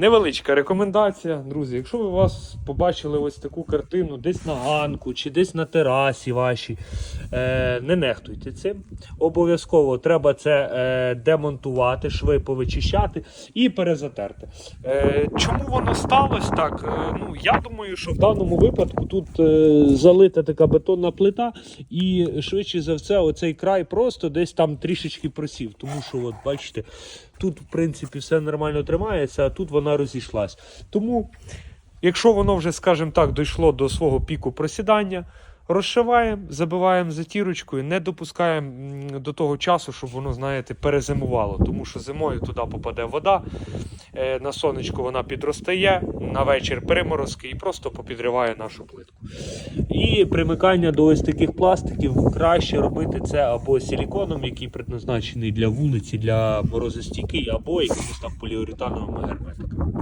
Невеличка рекомендація, друзі. Якщо ви вас побачили ось таку картину десь на ганку чи десь на терасі вашій, е, не нехтуйте цим. Обов'язково треба це е, демонтувати, шви повичищати і перезатерти. Е, чому воно сталося так? Е, ну, я думаю, що в даному випадку тут е, залита така бетонна плита, і швидше за все, оцей край просто десь там трішечки просів. Тому що, от бачите, тут, в принципі, все нормально тримається, а тут вона розійшлась. Тому, якщо воно вже, скажімо так, дійшло до свого піку просідання, розшиваємо, забиваємо затірочкою, не допускаємо до того часу, щоб воно, знаєте, перезимувало. Тому що зимою туди попаде вода, е, на сонечко вона підростає, на вечір приморозки і просто попідриває нашу плитку. І примикання до ось таких пластиків краще робити це або силіконом, який предназначений для вулиці, для морозостійкий, або якимось там поліуретановими герметиками.